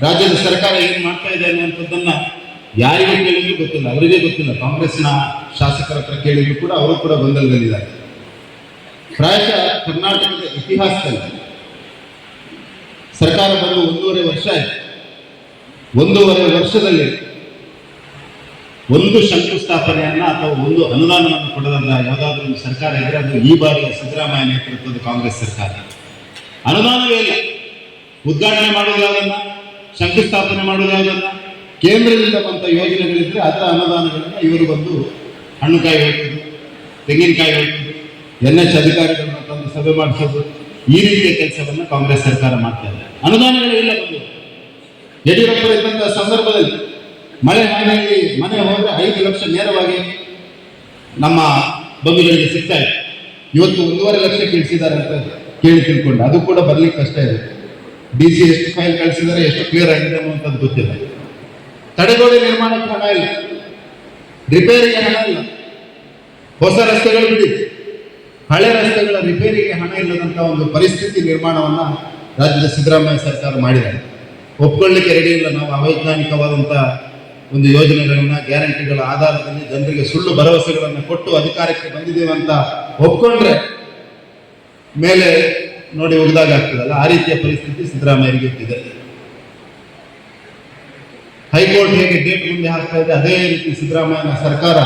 ರಾಜ್ಯದ ಸರ್ಕಾರ ಏನು ಮಾಡ್ತಾ ಇದೆ ಅನ್ನುವಂಥದ್ದನ್ನ ಯಾರಿಗೂ ಕೇಳಿದ್ರು ಗೊತ್ತಿಲ್ಲ. ಅವರಿಗೆ ಗೊತ್ತಿಲ್ಲ. ಕಾಂಗ್ರೆಸ್ನ ಶಾಸಕರ ಹತ್ರ ಕೇಳಿದ್ರು ಕೂಡ ಅವರು ಕೂಡ ಗೊಂದಲದಲ್ಲಿದ್ದಾರೆ. ಪ್ರಾಯಶಃ ಕರ್ನಾಟಕದ ಇತಿಹಾಸದಲ್ಲಿ ಸರ್ಕಾರ ಬಂದು ಒಂದೂವರೆ ವರ್ಷ ಆಯ್ತು. ಒಂದೂವರೆ ವರ್ಷದಲ್ಲಿ ಒಂದು ಶಂಕುಸ್ಥಾಪನೆಯನ್ನ ಅಥವಾ ಒಂದು ಅನುದಾನವನ್ನು ಕೊಡದಂತ ಯಾವುದಾದ್ರೂ ಒಂದು ಸರ್ಕಾರ ಇದ್ರೆ ಅದು ಈ ಬಾರಿಯ ಸಿದ್ದರಾಮಯ್ಯ ನೇತೃತ್ವದ ಕಾಂಗ್ರೆಸ್ ಸರ್ಕಾರ. ಅನುದಾನವೇ ಇಲ್ಲ. ಉದ್ಘಾಟನೆ ಮಾಡುವುದಾದನ್ನ ಶಂಕುಸ್ಥಾಪನೆ ಮಾಡುವುದಾದನ್ನ ಕೇಂದ್ರದಿಂದ ಬಂತ ಯೋಜನೆಗಳಿದ್ರೆ ಅದರ ಅನುದಾನಗಳನ್ನು ಇವರು ಬಂದು ಹಣ್ಣುಕಾಯಿ ಹೋಗ್ತದೆ ತೆಂಗಿನಕಾಯಿ ಹೋಗ್ತದೆ ಎನ್ ಎಚ್ ಅಧಿಕಾರಿಗಳನ್ನ ತಂದು ಸಭೆ ಮಾಡಿಸೋದು ಈ ರೀತಿಯ ಕೆಲಸವನ್ನು ಕಾಂಗ್ರೆಸ್ ಸರ್ಕಾರ ಮಾಡ್ತಾ ಇದೆ. ಅನುದಾನಗಳೇ ಬಂದು. ಯಡಿಯೂರಪ್ಪ ಇದ್ದಂತಹ ಸಂದರ್ಭದಲ್ಲಿ ಮಳೆ ಹಾನಿಯಲ್ಲಿ ಮನೆ ಹೋದರೆ ಐದು ಲಕ್ಷ ನೇರವಾಗಿ ನಮ್ಮ ಬಂಧುಗಳಿಗೆ ಸಿಗ್ತಾ ಇದೆ. ಇವತ್ತು ಒಂದೂವರೆ ಲಕ್ಷ ಕೇಳಿಸಿದ್ದಾರೆ ಅಂತ ಕೇಳಿ ತಿಳ್ಕೊಂಡು. ಅದು ಕೂಡ ಬರ್ಲಿಕ್ಕೆ ಕಷ್ಟ ಇದೆ. ಡಿ ಸಿ ಎಷ್ಟು ಫೈಲ್ ಕಳಿಸಿದ್ದಾರೆ ಎಷ್ಟು ಕ್ಲಿಯರ್ ಆಗಿದೆ ಅನ್ನುವಂಥದ್ದು ಗೊತ್ತಿಲ್ಲ. ತಡೆಗೋಡೆ ನಿರ್ಮಾಣಕ್ಕೆ ಹಣ ಇಲ್ಲ. ರಿಪೇರಿಗೆ ಹಣ ಇಲ್ಲ. ಹೊಸ ರಸ್ತೆಗಳು ಬಿಡಿ. ಹಳೆ ರಸ್ತೆಗಳ ರಿಪೇರಿಗೆ ಹಣ ಇಲ್ಲದಂತ ಒಂದು ಪರಿಸ್ಥಿತಿ ನಿರ್ಮಾಣವನ್ನ ರಾಜ್ಯದ ಸಿದ್ದರಾಮಯ್ಯ ಸರ್ಕಾರ ಮಾಡಿದೆ ಒಪ್ಕೊಳ್ಳಿಕ್ಕೆ ರೆಡಿ ಇಲ್ಲ. ನಾವು ಅವೈಜ್ಞಾನಿಕವಾದಂಥ ಒಂದು ಯೋಜನೆಗಳನ್ನ ಗ್ಯಾರಂಟಿಗಳ ಆಧಾರದಲ್ಲಿ ಜನರಿಗೆ ಸುಳ್ಳು ಭರವಸೆಗಳನ್ನು ಕೊಟ್ಟು ಅಧಿಕಾರಕ್ಕೆ ಬಂದಿದ್ದೇವೆ ಅಂತ ಒಪ್ಕೊಂಡ್ರೆ, ಮೇಲೆ ನೋಡಿ ಆಗ್ತದಲ್ಲ ಆ ರೀತಿಯ ಪರಿಸ್ಥಿತಿ ಸಿದ್ದರಾಮಯ್ಯರಿಗೆ ಇದೆ ಹೈಕೋರ್ಟ್ ಹೇಗೆ ಡೇಟ್ ಮುಂದೆ ಹಾಕ್ತಾ ಇದೆ, ಅದೇ ರೀತಿ ಸಿದ್ದರಾಮಯ್ಯನ ಸರ್ಕಾರ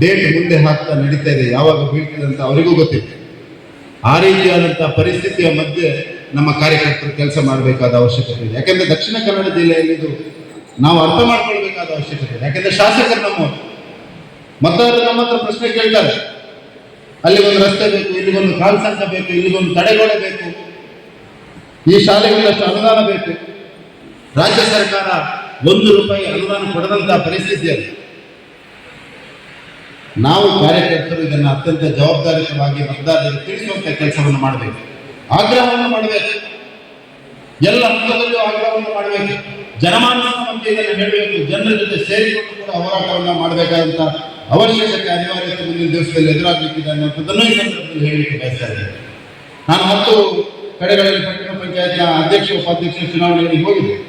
ಡೇಟ್ ಮುಂದೆ ಹಾಕ್ತಾ ನಡೀತಾ ಇದೆ. ಯಾವಾಗ ಬೀಳ್ತಿದೆ ಅಂತ ಅವರಿಗೂ ಗೊತ್ತಿದೆ ಆ ರೀತಿಯಾದಂತಹ ಪರಿಸ್ಥಿತಿಯ ಮಧ್ಯೆ ನಮ್ಮ ಕಾರ್ಯಕರ್ತರು ಕೆಲಸ ಮಾಡಬೇಕಾದ ಅವಶ್ಯಕತೆ ಇದೆ. ಯಾಕೆಂದ್ರೆ ದಕ್ಷಿಣ ಕನ್ನಡ ಜಿಲ್ಲೆಯಲ್ಲಿ ಇದು ನಾವು ಅರ್ಥ ಮಾಡ್ಕೊಳ್ಬೇಕಾದ ಅವಶ್ಯಕತೆ ಇದೆ. ಯಾಕೆಂದ್ರೆ ಶಾಸಕರು ನಮ್ಮ ಮತದಾರರು ನಮ್ಮ ಹತ್ರ ಪ್ರಶ್ನೆ ಕೇಳ್ತಾರೆ. ಅಲ್ಲಿಗೊಂದು ರಸ್ತೆ ಬೇಕು, ಇಲ್ಲಿಗೊಂದು ಕಾಲ್ ಸಂಘ ಬೇಕು, ಇಲ್ಲಿಗೊಂದು ತಡೆಗೋಡೆ ಬೇಕು. ಈ ಶಾಲೆಗಳಷ್ಟು ಅನುದಾನ ಬೇಕು. ರಾಜ್ಯ ಸರ್ಕಾರ ಒಂದು ರೂಪಾಯಿ ಅನುದಾನ ಕೊಡದಂತಹ ಪರಿಸ್ಥಿತಿ ಅದು ನಾವು ಕಾರ್ಯಕರ್ತರು ಇದನ್ನು ಅತ್ಯಂತ ಜವಾಬ್ದಾರಿಯುತವಾಗಿ ಮತದಾರರಿಗೆ ತಿಳಿಸುವಂತ ಕೆಲಸವನ್ನು ಮಾಡಬೇಕು. ಆಗ್ರಹವನ್ನು ಮಾಡಬೇಕು. ಎಲ್ಲ ಹಂತದಲ್ಲೂ ಆಗ್ರಹವನ್ನು ಮಾಡಬೇಕು. ಜನಮಾನಸ ಮಧ್ಯೆ ಇದನ್ನು ಹೇಳಬೇಕು. ಜನರ ಜೊತೆ ಸೇರಿಕೊಂಡು ಕೂಡ ಹೋರಾಟವನ್ನು ಮಾಡಬೇಕಾದಂತ ಅವಶ್ಯಕತೆ ಅನಿವಾರ್ಯತೆ ಮುಂದಿನ ದಿವಸದಲ್ಲಿ ಎದುರಾಗಲಿಕ್ಕಿದೆ ಅನ್ನುವಂಥದ್ದನ್ನು ಈ ಸಂದರ್ಭದಲ್ಲಿ ಹೇಳಲಿಕ್ಕೆ ಬಯಸ್ತಾ ಇದ್ದೇನೆ. ನಾನು ಹತ್ತು ಕಡೆಗಳಲ್ಲಿ ಪಟ್ಟಣ ಪಂಚಾಯತ್ನ ಅಧ್ಯಕ್ಷ, ಉಪಾಧ್ಯಕ್ಷ ಚುನಾವಣೆಯಲ್ಲಿ ಹೋಗಿದ್ದೆ.